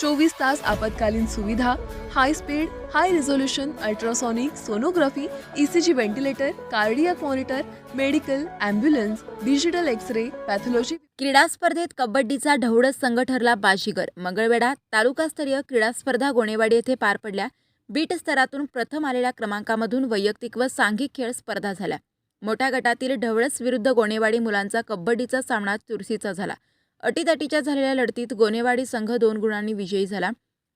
चोवीस तास आपत्कालीन सुविधा high speed high resolution ultrasonic sonography ECG ventilator cardiac monitor medical ambulance digital X ray pathology क्रीडा स्पर्धेत कबड्डीचा ढवळस संघ ठरला बाजीगर. मंगळवेढा तालुकास्तरीय क्रीडा स्पर्धा गोणेवाडी येथे पार पडल्या. बीट स्तरातून प्रथम आलेल्या क्रमांकामधून वैयक्तिक व सांघिक खेळ स्पर्धा झाल्या. मोठ्या गटातील ढवळस विरुद्ध गोणेवाडी मुलांचा कबड्डीचा सामना चुरशीचा झाला. अटीतटीच्या झालेल्या लढतीत गोणेवाडी संघ दोन गुणांनी विजयी झाला.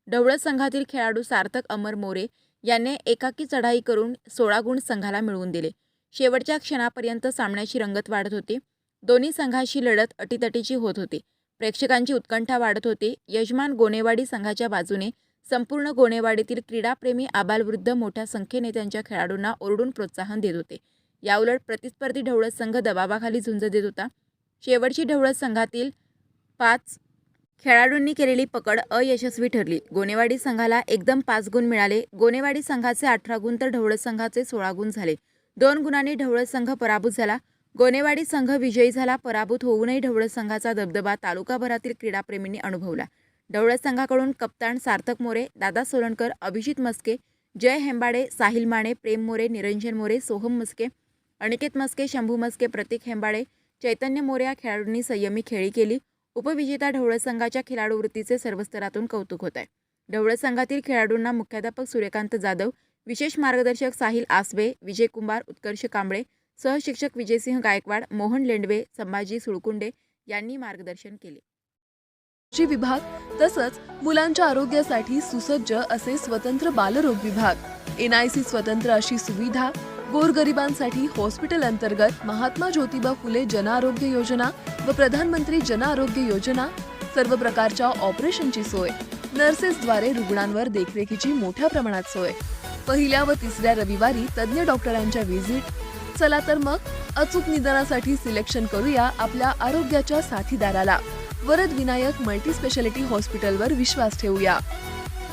ढवळत संघातील खेळाडू सार्थक अमर मोरे याने एकाकी चढाई करून सोळा गुण संघाला मिळवून दिले. शेवटच्या क्षणापर्यंत सामन्याची रंगत वाढत होती. दोन्ही संघाशी लढत अटीतटीची होत होती. प्रेक्षकांची उत्कंठा वाढत होती. यजमान गोणेवाडी संघाच्या बाजूने संपूर्ण गोणेवाडीतील क्रीडाप्रेमी आबालवृद्ध मोठ्या संख्येने त्यांच्या खेळाडूंना ओरडून प्रोत्साहन देत होते. याउलट प्रतिस्पर्धी ढवळत संघ दबावाखाली झुंज देत होता. शेवटची ढवळत संघातील पाच. खेळाडूंनी केलेली पकड अयशस्वी ठरली. गोनेवाडी संघाला एकदम पाच गुण मिळाले. गोनेवाडी संघाचे अठरा गुण तर ढवळत संघाचे सोळा गुण झाले. दोन गुणांनी ढवळत संघ पराभूत झाला. गोनेवाडी संघ विजयी झाला. पराभूत होऊनही ढवळत संघाचा दबदबा तालुकाभरातील क्रीडाप्रेमींनी अनुभवला. ढवळत संघाकडून कप्तान सार्थक मोरे दादा सोलनकर अभिजित मस्के जय हेंबाडे साहिल माने प्रेम मोरे निरंजन मोरे सोहम मस्के अनिकेत मस्के शंभू मस्के प्रतीक हेंबाडे चैतन्य मोरे या खेळाडूंनी संयमी खेळी केली. उपविजेता ढवळ संघाच्या खेळाडूवृत्तीचे सर्व स्तरातून कौतुक होत आहे ढवळत संघातील खेळाडूंना मुख्याध्यापक सूर्यकांत जाधव विशेष मार्गदर्शक साहिल आसबे विजय कुंभार उत्कर्ष कांबळे सहशिक्षक विजयसिंह गायकवाड मोहन लेंडवे संभाजी सुळकुंडे यांनी मार्गदर्शन केले. जी विभाग तसंच मुलांच्या आरोग्यासाठी सुसज्ज असे स्वतंत्र बालरोग विभाग. एनआयसी स्वतंत्र अशी सुविधा गोरगरिबांसाठी हॉस्पिटल अंतर्गत महात्मा ज्योतिबा फुले जनआरोग्य योजना व प्रधानमंत्री जनआरोग्य योजना सर्व प्रकारच्या ऑपरेशनची सोय. नर्सेसद्वारे रुग्णांवर देखरेखीची मोठ्या प्रमाणात सोय. पहिल्या व तिसऱ्या रविवारी तज्ज्ञ डॉक्टरांच्या व्हिजिट. चला तर मग अचूक निदानासाठी सिलेक्शन करूया आपल्या आरोग्याच्या साथीदाराला. वरद विनायक मल्टी स्पेशालिटी हॉस्पिटलवर विश्वास ठेवूया.